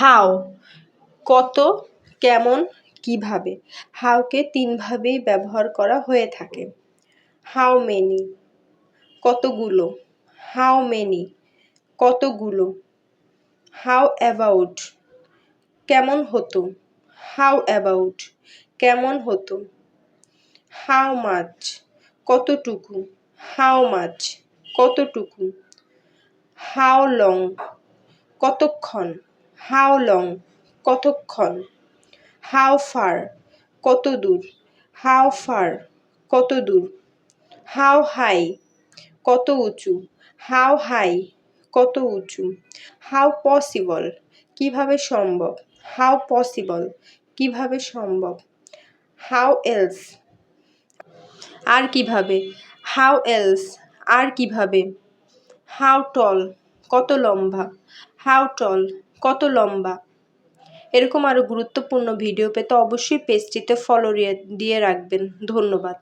How কত, কেমন, কীভাবে? হাউকে তিনভাবেই ব্যবহার করা হয়ে থাকে। হাউ মেনি, কতগুলো? হাউ মেনি, কতগুলো? হাউ অ্যাবাউট, কেমন হতো? হাউ অ্যাবাউট, কেমন হতো? হাউ মাছ কতটুকু? হাউ মাছ কতটুকু? হাউ লং, কতক্ষণ? হাউ লং, কতক্ষণ? হাউ ফার কত দূর হাউ ফার কত দূর হাউ হাই, কত উঁচু? হাউ হাই, কত উঁচু? হাউ পসিবল, কীভাবে সম্ভব? হাউ পসিবল, কীভাবে সম্ভব? হাউ এলস, আর কীভাবে? হাউ এলস, আর কীভাবে? হাউ টল, কত লম্বা? হাউ টল লম্বা? এরকম আরও গুরুত্বপূর্ণ ভিডিও পেতে অবশ্যই পেজটিতে ফলো দিয়ে রাখবেন। ধন্যবাদ।